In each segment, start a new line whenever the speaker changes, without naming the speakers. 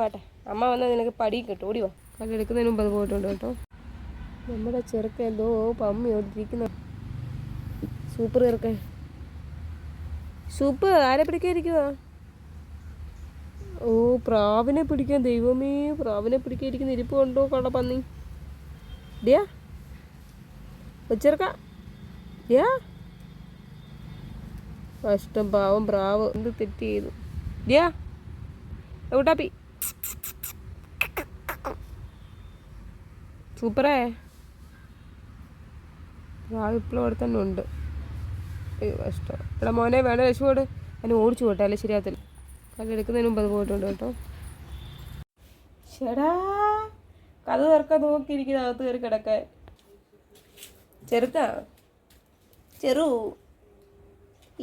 വേഗം അമ്മ വന്നാൽ നിനക്ക് പടിയും കിട്ടും. ഓടി വാ. കല്ലെടുക്കുന്നതിന് മുമ്പ് അത് പോയിട്ടുണ്ട് കേട്ടോ. നമ്മുടെ ചെറുക്കൻ എന്തോ പമ്മി ഓടിയിരിക്കുന്ന. സൂപ്പർ ചെറുക്കൻ. സൂപ്പ് ആരെ പിടിക്കാതിരിക്കുവാ ഓ പ്രാവിനെ പിടിക്കാൻ. ദൈവമേ പ്രാവിനെ പിടിക്കാതിരിക്കുന്ന ഇരിപ്പ് കണ്ടോ? കള്ള പന്നി. ഡിയാ വെച്ചെറുക്ക ഡിയാ കഷ്ടം പാവം പ്രാവ്. എന്ത് തെറ്റ് ചെയ്തു. ഡിയാ എവിട്ടാപ്പി സൂപ്പറേ. പ്രാവ് ഇപ്പോഴും അവിടെ തന്നെ ഉണ്ട്. ഇഷ്ടം ഇവിടെ മോനെ വേണേ രക്ഷപ്പെട് അതിന് ഓടിച്ചു പോട്ടെ അല്ലെ? ശരിയാത്തില്ല കല്ലെടുക്കുന്നതിന് മുമ്പ് അത് പോയിട്ടുണ്ട് കേട്ടോ. ചേടാ കഥ തുറക്കാൻ നോക്കിയിരിക്കുന്ന അകത്ത് കയറി കിടക്കാൻ. ചെറുക്ക ചെറു.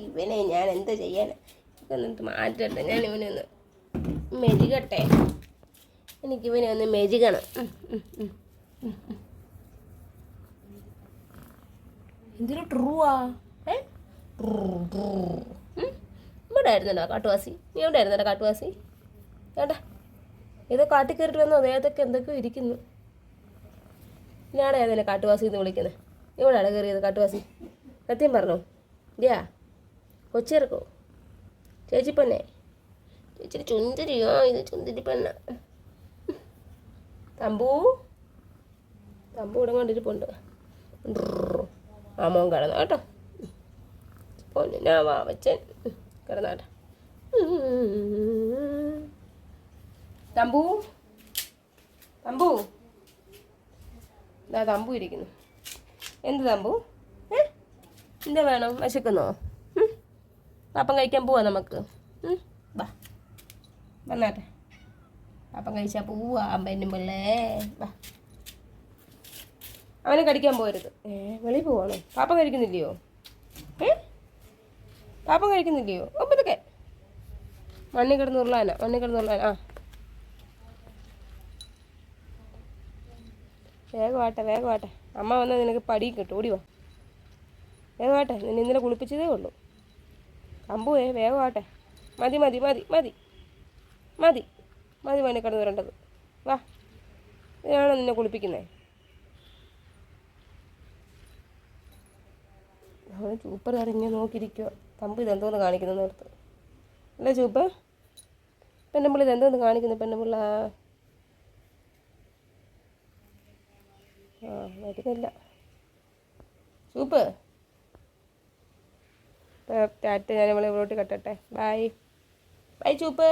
ഇവനെ ഞാൻ എന്താ ചെയ്യാൻ എന്നിട്ട് മാറ്റണ്ട. ഞാൻ ഇവനെ ഒന്ന് മെഴുകട്ടെ. എനിക്ക് ഇവനെ ഒന്ന് മെഴുകണം. എന്തൊരു ട്രൂവാ? ഏ? ഇവിടെ ആയിരുന്നല്ലോ കാട്ടുവാസി. നീ എവിടെ ആയിരുന്നല്ലോ കാട്ടുവാസി? ഏട്ടാ ഇത് കാട്ടിൽ കയറിട്ട് വന്നോ? ദേഹത്തൊക്കെ എന്തൊക്കെയോ ഇരിക്കുന്നു. ഞാനാ അതിനെ കാട്ടുവാസി എന്ന് വിളിക്കുന്നത് എവിടെയാണ് കയറിയത് കാട്ടുവാസി? സത്യം പറഞ്ഞോ? ഇല്ല കൊച്ചിറക്കോ ചേച്ചി പെണ്ണേ ചുന്തിരിയോ ഇത് ചുന്തിരി പെണ്ണ തമ്പൂ? തമ്പു ഇവിടെ കണ്ടിരിപ്പുണ്ട്. ആ മോൻ കിടന്നു കേട്ടോ. പൊന്നിനാ വാവച്ചൻ. കിടന്നാട്ടെ. തമ്പു? തമ്പു? എന്താ തമ്പു ഇരിക്കുന്നു. എന്ത് തമ്പു? ഏ? എന്താ വേണം? വിശക്കുന്നോ? അപ്പം കഴിക്കാൻ പോവാ നമുക്ക്. വന്നാട്ടെ അപ്പം കഴിച്ചാൽ പോവാ അമ്പനും പിള്ളേ വാ അവനെ കടിക്കാൻ പോരുത് ഏ വെളിയിൽ പോവാണോ പാപ്പ കഴിക്കുന്നില്ലയോ ഏ പാപ്പം കഴിക്കുന്നില്ലയോ ഒപ്പതൊക്കെ മണ്ണിൽ കിടന്ന് ഉരുളാനാ മണ്ണിൽ കിടന്ന് ആ വേഗമാട്ടെ വേഗമാട്ടെ അമ്മ വന്നാൽ നിനക്ക് പടി കിട്ടും ഓടി വാ വേഗമാട്ടെ നിന്നെ ഇന്നലെ കുളിപ്പിച്ചതേ ഉള്ളൂ അമ്പുവേ വേഗമാട്ടെ മതി മതി മതി മതി മതി. മതി മോനെ കടന്നു വരേണ്ടത്. വാ. ഇതാണോ നിന്നെ കുളിപ്പിക്കുന്നത് അവന് ചൂപ്പർ ഇറങ്ങി നോക്കിയിരിക്കുക തമ്പ് ഇതെന്തോന്ന് കാണിക്കുന്നു നേരത്ത് അല്ലേ ചൂപ്പ്? പെണ്ണുമ്പിള്ള ഇതെന്തോന്ന് കാണിക്കുന്നു? പെണ്ണുമ്പിള്ള ആ. വരുന്നില്ല. ചൂപ്പ്. ടാറ്റ ഞാൻ നമ്മളെ ഇവിടോട്ട് കെട്ടട്ടെ. ബൈ. ബൈ ചൂപ്പ്.